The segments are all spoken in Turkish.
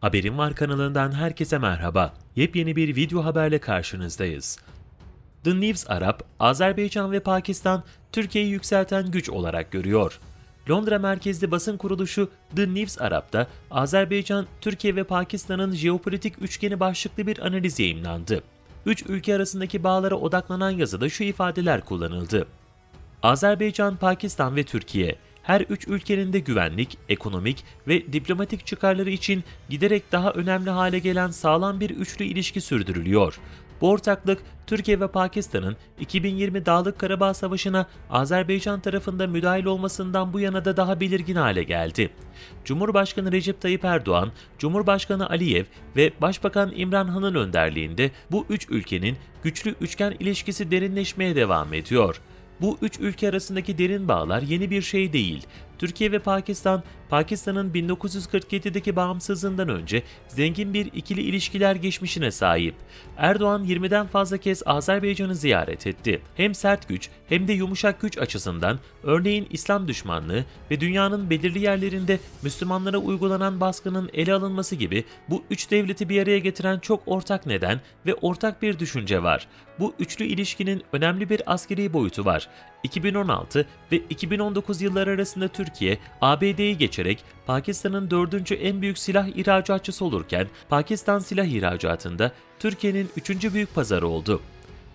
Haberim Var kanalından herkese merhaba. Yepyeni bir video haberle karşınızdayız. The News Arap, Azerbaycan ve Pakistan Türkiye'yi yükselten güç olarak görüyor. Londra merkezli basın kuruluşu The News Arap'ta Azerbaycan, Türkiye ve Pakistan'ın jeopolitik üçgeni başlıklı bir analiz yayımlandı. Üç ülke arasındaki bağlara odaklanan yazıda şu ifadeler kullanıldı. Azerbaycan, Pakistan ve Türkiye her üç ülkenin de güvenlik, ekonomik ve diplomatik çıkarları için giderek daha önemli hale gelen sağlam bir üçlü ilişki sürdürülüyor. Bu ortaklık Türkiye ve Pakistan'ın 2020 Dağlık Karabağ Savaşı'na Azerbaycan tarafında müdahil olmasından bu yana da daha belirgin hale geldi. Cumhurbaşkanı Recep Tayyip Erdoğan, Cumhurbaşkanı Aliyev ve Başbakan İmran Han'ın önderliğinde bu üç ülkenin güçlü üçgen ilişkisi derinleşmeye devam ediyor. Bu üç ülke arasındaki derin bağlar yeni bir şey değil. Türkiye ve Pakistan, Pakistan'ın 1947'deki bağımsızlığından önce zengin bir ikili ilişkiler geçmişine sahip. Erdoğan 20'den fazla kez Azerbaycan'ı ziyaret etti. Hem sert güç hem de yumuşak güç açısından örneğin İslam düşmanlığı ve dünyanın belirli yerlerinde Müslümanlara uygulanan baskının ele alınması gibi bu üç devleti bir araya getiren çok ortak neden ve ortak bir düşünce var. Bu üçlü ilişkinin önemli bir askeri boyutu var. 2016 ve 2019 yılları arasında Türkiye, ABD'yi geçerek Pakistan'ın dördüncü en büyük silah ihracatçısı olurken Pakistan silah ihracatında Türkiye'nin üçüncü büyük pazarı oldu.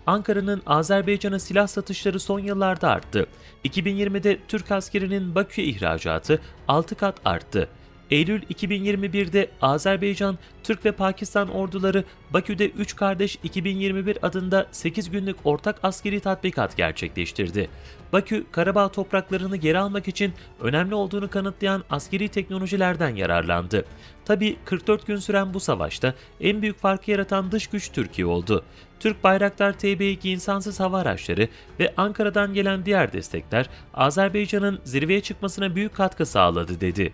Ankara'nın Azerbaycan'a silah satışları son yıllarda arttı. 2020'de Türk askerinin Bakü'ye ihracatı 6 kat arttı. Eylül 2021'de Azerbaycan, Türk ve Pakistan orduları Bakü'de 3 Kardeş 2021 adında 8 günlük ortak askeri tatbikat gerçekleştirdi. Bakü, Karabağ topraklarını geri almak için önemli olduğunu kanıtlayan askeri teknolojilerden yararlandı. Tabi 44 gün süren bu savaşta en büyük farkı yaratan dış güç Türkiye oldu. Türk Bayraktar TB2 insansız hava araçları ve Ankara'dan gelen diğer destekler Azerbaycan'ın zirveye çıkmasına büyük katkı sağladı dedi.